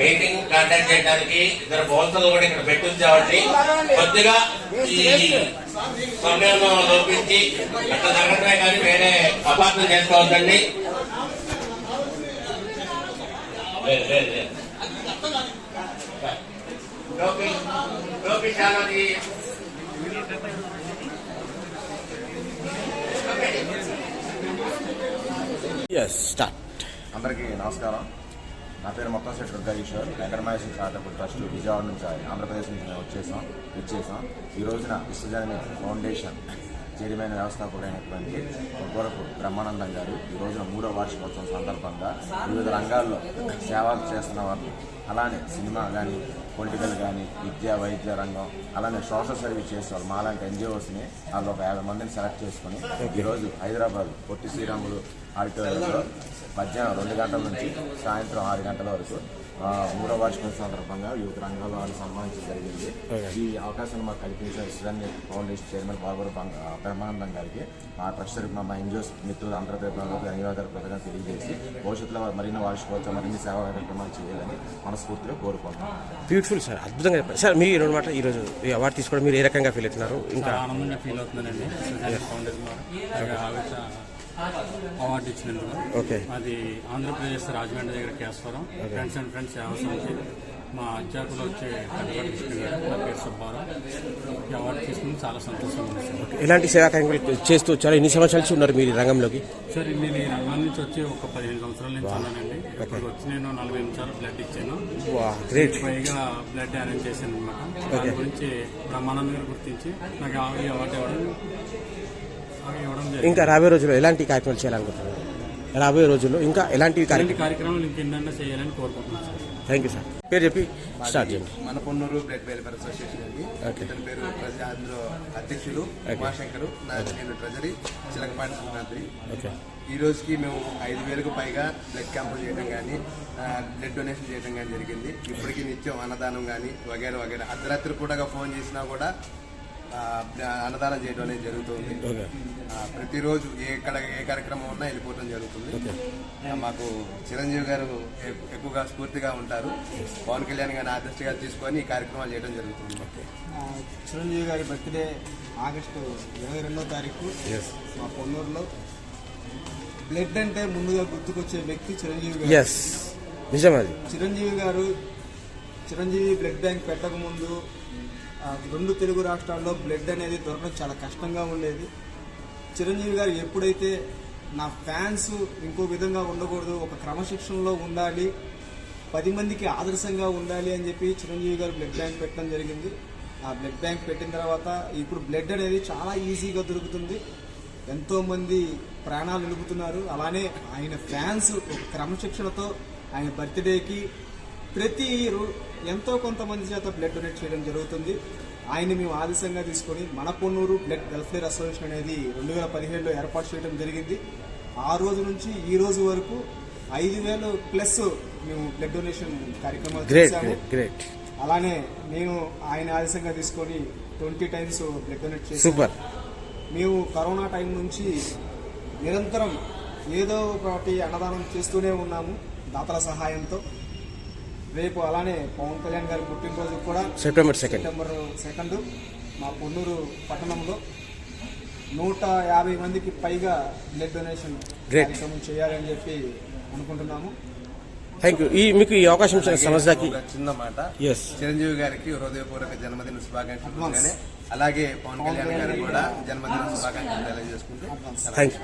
Meeting conduct చేయడానికి ఇద్దరు బౌన్సర్లు కూడా ఇక్కడ పెట్టి ఉంచామండి కొద్దిగా ఈ సమయంలో లోపించి అట్లా జరగడమే కానీ వేరే అపార్థం చేసుకోవద్దండి. అందరికీ నమస్కారం. నా పేరు మొత్తం శెట్టి దుర్గాఈశ్వర్ వెంకటమహేశ్వర చారిటబుల్ ట్రస్ట్ విజయవాడ నుంచి ఆంధ్రప్రదేశ్ నుంచి మేము వచ్చేసాం వచ్చేసాం. ఈ రోజున విశ్వజనని ఫౌండేషన్ చైర్మన్ వ్యవస్థాపకుడైనటువంటి గొరపు బ్రహ్మానందం గారు ఈ రోజున మూడో వార్షికోత్సవం సందర్భంగా వివిధ రంగాల్లో సేవలు చేస్తున్న వారు. అలానే సినిమా కానీ పొలిటికల్ కానీ విద్య వైద్య రంగం అలానే సోషల్ సర్వీస్ చేసేవాళ్ళు. మాలాంటి ఎన్జిఓస్ని వాళ్ళు ఒక యాభై మందిని సెలెక్ట్ చేసుకుని ఈరోజు హైదరాబాద్ పొట్టి శ్రీరాములు ఆడిటోరియంలో మధ్యాహ్నం రెండు గంటల నుంచి సాయంత్రం ఆరు గంటల వరకు మూడో వార్షికోత్సవం సందర్భంగా వివిధ రంగాల్లో వాళ్ళు సన్మానించడం జరిగింది. ఈ అవకాశాన్ని మాకు కల్పించిన ఇస్రాన్ని ఫౌండేషన్ చైర్మన్ బాబు బ్రహ్మానందం గారికి మా ట్రస్ట్ తరపున మా ఎన్జిఓస్ మిత్రులు అందరి తరపున ధన్యవాదాలు ప్రధానంగా తెలియజేసి భవిష్యత్తులో మరిన్ని వార్షికోత్సవం మరిన్ని సేవా కార్యక్రమాలు చేయాలని మనస్ఫూర్తిగా కోరుకుంటున్నాం. బ్యూటిఫుల్ సార్ అద్భుతంగా చెప్పారు. సార్ మీరు రెండు మాటలు ఈరోజు ఈ అవార్డు తీసుకోవడం మీరు ఏ రకంగా ఫీల్ అవుతున్నారు? ఇంకా ఆనందంగా ఫీల్ అవుతున్నానండి. అవార్డు ఇచ్చినందుకు ఓకే. అది ఆంధ్రప్రదేశ్ రాజమండ్రి దగ్గర కేశవరం. ఫ్రెండ్స్ అండ్ ఫ్రెండ్స్ సేవ సమితి. మా అధ్యాపకులు వచ్చే పెద్దపాటి కృష్ణ గారు నా పేరు సుబ్బారావు. ఈ అవార్డు తీసుకుని చాలా సంతోషంగా ఉంది ఎలాంటి సేవా కార్యక్రమాలు చేస్తూ చాలా ఎన్ని సంవత్సరాల నుంచి ఉన్నారు మీరు ఈ రంగంలోకి? సార్ నేను ఈ రంగం నుంచి వచ్చి ఒక పదిహేను సంవత్సరాల నుంచి ఉన్నానండి. ఇప్పుడు వచ్చి నేను నలభై నిమిషాలు బ్లడ్ ఇచ్చాను. గ్రేట్. పైగా బ్లడ్ అరేంజ్ చేశాను అనమాట దాని గురించి బ్రహ్మానంద గారు గుర్తించి నాకు ఈ అవార్డు ఇవ్వడం ఇంకా రాబోయే రోజుల్లో ఎలాంటి కార్యక్రమాలు చేయాలనుకుంటున్నారు? రాబోయే రోజుల్లో ఇంకా ఎలాంటి కార్యక్రమాలు? ఇంకెన్నైనా చేయాలని కోరుకుంటున్నాను సార్. థ్యాంక్ యూ సార్ పేరు చెప్పి స్టార్ట్ చేయండి. మన పొన్నూరు బ్లడ్ వెల్ఫేర్ అసోసియేషన్. ఇతని పేరు ప్రజా అందులో అధ్యక్షులు ఉమాశంకర్ నా నేను ట్రెజరీ చిలకపాటి ఓకే. ఈ రోజుకి మేము ఐదు వేలకు పైగా బ్లడ్ క్యాంపులు చేయడం కానీ బ్లడ్ డొనేషన్ చేయడం కానీ జరిగింది. ఇప్పటికీ నిత్యం అన్నదానం కానీ వగేర వగేర. అర్ధరాత్రి పూటగా ఫోన్ చేసినా కూడా అన్నదానం చేయడం అనేది జరుగుతుంది. ప్రతిరోజు ఏ ఎక్కడ ఏ కార్యక్రమం ఉన్నా వెళ్ళిపోవడం జరుగుతుంది. మాకు చిరంజీవి గారు ఎక్- ఎక్కువగా స్ఫూర్తిగా ఉంటారు. పవన్ కళ్యాణ్ గారిని ఆదర్శగా తీసుకొని ఈ కార్యక్రమాలు చేయడం జరుగుతుంది. చిరంజీవి గారి బర్త్డే ఆగస్టు ఇరవై రెండో తారీఖు ఎస్ మా పొన్నూరులో. బ్లడ్ అంటే ముందుగా గుర్తుకొచ్చే వ్యక్తి చిరంజీవి గారు. ఎస్ నిజం అది. చిరంజీవి గారు చిరంజీవి బ్లడ్ బ్యాంక్ పెట్టకముందు రెండు తెలుగు రాష్ట్రాల్లో బ్లడ్ అనేది దొరకడం చాలా కష్టంగా ఉండేది. చిరంజీవి గారు ఎప్పుడైతే నా ఫ్యాన్స్ ఇంకో విధంగా ఉండకూడదు ఒక క్రమశిక్షణలో ఉండాలి పది మందికి ఆదర్శంగా ఉండాలి అని చెప్పి చిరంజీవి గారు బ్లడ్ బ్యాంక్ పెట్టడం జరిగింది. ఆ బ్లడ్ బ్యాంక్ పెట్టిన తర్వాత ఇప్పుడు బ్లడ్ అనేది చాలా ఈజీగా దొరుకుతుంది. ఎంతోమంది ప్రాణాలు నిలుపుతున్నారు. అలానే ఆయన ఫ్యాన్స్ ఒక క్రమశిక్షణతో ఆయన బర్త్డేకి ప్రతి రో- ఎంతో కొంతమంది చేత బ్లడ్ డొనేట్ చేయడం జరుగుతుంది. ఆయన మేము ఆదర్శంగా తీసుకొని మన పొన్నూరు బ్లడ్ వెల్ఫేర్ అసోసియేషన్ అనేది రెండు వేల పదిహేడులో ఏర్పాటు చేయడం జరిగింది. ఆ రోజు నుంచి ఈ రోజు వరకు ఐదు వేలు ప్లస్ మేము బ్లడ్ డొనేషన్ కార్యక్రమాలు చేశాము. అలానే నేను ఆయన ఆదర్శంగా తీసుకొని ట్వంటీ టైమ్స్ బ్లడ్ డొనేట్ చేశాను. సూపర్ మేము కరోనా టైం నుంచి నిరంతరం ఏదో ఒకటి అన్నదానం చేస్తూనే ఉన్నాము దాతల సహాయంతో. రేపు అలానే పవన్ కళ్యాణ్ గారి పుట్టినరోజు కూడా సెప్టెంబర్ సెకండ్ సెప్టెంబర్ సెకండ్ మా పొన్నూరు పట్టణంలో. నూట యాభై మందికి పైగా బ్లడ్ డొనేషన్. కార్యక్రమం చేయాలని చెప్పి అనుకుంటున్నాము. థ్యాంక్ యూ ఈ మీకు ఈ అవకాశం ఒక చిన్న మాట. ఎస్ చిరంజీవి గారికి హృదయపూర్వక జన్మదిన శుభాకాంక్షలు. అలాగే పవన్ కళ్యాణ్ గారికి కూడా జన్మదిన శుభాకాంక్షలు తెలియజేసుకుంటూ థ్యాంక్ యూ